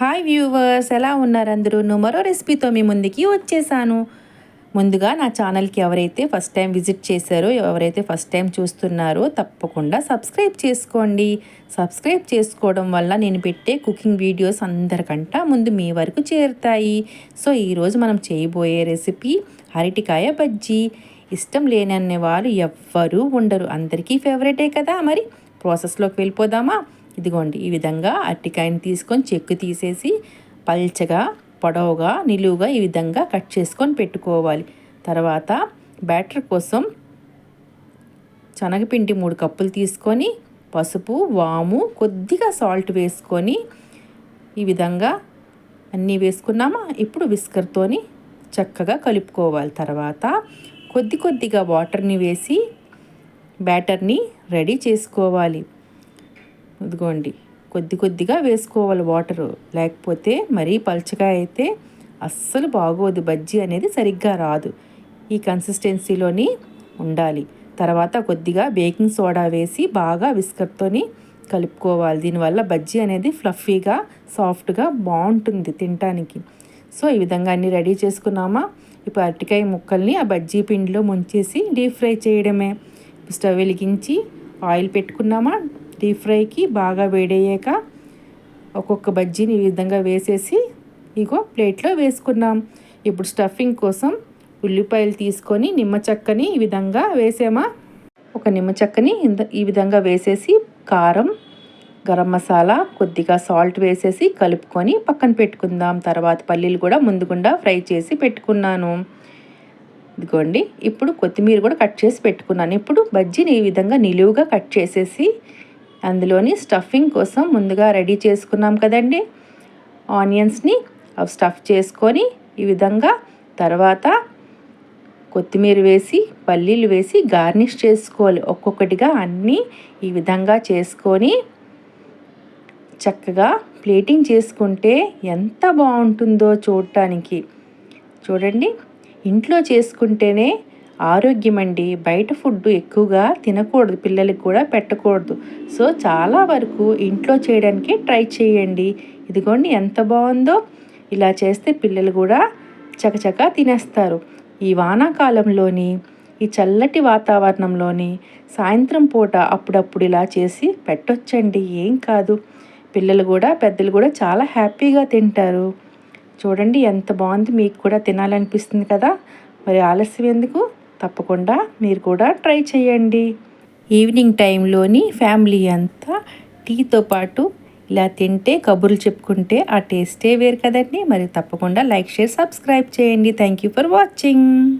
Hi viewers ఎలా ఉన్నారు అందరూ? మరో రెసిపీతో మీ ముందుకి వచ్చేసాను. ముందుగా నా ఛానల్కి ఎవరైతే ఫస్ట్ టైం విజిట్ చేశారో ఎవరైతే ఫస్ట్ టైం చూస్తున్నారో తప్పకుండా సబ్స్క్రైబ్ చేసుకోండి. సబ్స్క్రైబ్ చేసుకోవడం వల్ల నేను పెట్టే కుకింగ్ వీడియోస్ అందరికంటా ముందు మీ వరకు చేరుతాయి. సో ఈరోజు మనం చేయబోయే రెసిపీ అరటికాయ బజ్జీ. ఇష్టం లేని వాళ్ళు ఎవ్వరూ ఉండరు. అందరికీ ఫేవరెటే కదా? మరి ప్రాసెస్లోకి వెళ్ళిపోదామా? ఇదిగోండి ఈ విధంగా అరటికాయని తీసుకొని చెక్కు తీసేసి పల్చగా పొడవుగా నిలువుగా ఈ విధంగా కట్ చేసుకొని పెట్టుకోవాలి. తర్వాత బ్యాటర్ కోసం శనగపిండి మూడు కప్పులు తీసుకొని పసుపు వాము కొద్దిగా సాల్ట్ వేసుకొని ఈ విధంగా అన్నీ వేసుకున్నామా? ఇప్పుడు విస్కర్తోని చక్కగా కలుపుకోవాలి. తర్వాత కొద్ది కొద్దిగా వాటర్ని వేసి బ్యాటర్ని రెడీ చేసుకోవాలి. ఇదిగోండి. కొద్ది కొద్దిగా వేసుకోవాలి వాటరు. లేకపోతే మరీ పల్చగా అయితే అస్సలు బాగోదు. బజ్జీ అనేది సరిగ్గా రాదు. ఈ కన్సిస్టెన్సీలోని ఉండాలి. తర్వాత కొద్దిగా బేకింగ్ సోడా వేసి బాగా విస్కర్తోని కలుపుకోవాలి. దీనివల్ల బజ్జీ అనేది ఫ్లఫీగా సాఫ్ట్గా బాగుంటుంది తినటానికి. సో ఈ విధంగా అన్నీ రెడీ చేసుకున్నామా? ఇప్పుడు అరటికాయ ముక్కల్ని ఆ బజ్జీ పిండిలో ముంచేసి డీప్ ఫ్రై చేయడమే. స్టవ్ వెలిగించి ఆయిల్ పెట్టుకున్నామా? డీప్ ఫ్రైకి బాగా వేడయ్యాక ఒక్కొక్క బజ్జీని ఈ విధంగా వేసేసి ఇగో ప్లేట్లో వేసుకున్నాం. ఇప్పుడు స్టఫింగ్ కోసం ఉల్లిపాయలు తీసుకొని నిమ్మ చెక్కని ఈ విధంగా వేసామా? ఒక నిమ్మ చెక్కని ఈ విధంగా వేసేసి కారం గరం మసాలా కొద్దిగా సాల్ట్ వేసేసి కలుపుకొని పక్కన పెట్టుకుందాం. తర్వాత పల్లీలు కూడా ముందుగుండా ఫ్రై చేసి పెట్టుకున్నాను. ఇదిగోండి ఇప్పుడు కొత్తిమీర కూడా కట్ చేసి పెట్టుకున్నాను. ఇప్పుడు బజ్జీని ఈ విధంగా నిలువుగా కట్ చేసేసి అందులోని స్టఫింగ్ కోసం ముందుగా రెడీ చేసుకున్నాం కదండి. ఆనియన్స్ని అవి స్టఫ్ చేసుకొని ఈ విధంగా తర్వాత కొత్తిమీర వేసి పల్లీలు వేసి గార్నిష్ చేసుకోవాలి. ఒక్కొక్కటిగా అన్నీ ఈ విధంగా చేసుకొని చక్కగా ప్లేటింగ్ చేసుకుంటే ఎంత బాగుంటుందో చూడటానికి. చూడండి ఇంట్లో చేసుకుంటేనే ఆరోగ్యం అండి బయట ఫుడ్ ఎక్కువగా తినకూడదు పిల్లలకి కూడా పెట్టకూడదు. సో చాలా వరకు ఇంట్లో చేయడానికి ట్రై చేయండి. ఇదిగోండి ఎంత బాగుందో ఇలా చేస్తే పిల్లలు కూడా చకచక తినేస్తారు. ఈ వానాకాలంలోని ఈ చల్లటి వాతావరణంలోని సాయంత్రం పూట అప్పుడప్పుడు ఇలా చేసి పెట్టొచ్చండి. ఏం కాదు. పిల్లలు కూడా పెద్దలు కూడా చాలా హ్యాపీగా తింటారు. చూడండి ఎంత బాగుంది. మీకు కూడా తినాలనిపిస్తుంది కదా. మరి ఆలస్యం ఎందుకు? తప్పకుండా మీరు కూడా ట్రై చేయండి. ఈవినింగ్ టైంలోని ఫ్యామిలీ అంతా టీతో పాటు ఇలా తింటే కబుర్లు చెప్పుకుంటే ఆ టేస్టే వేరు కదండి. మరి తప్పకుండా లైక్ షేర్ సబ్స్క్రైబ్ చేయండి. Thank you for watching.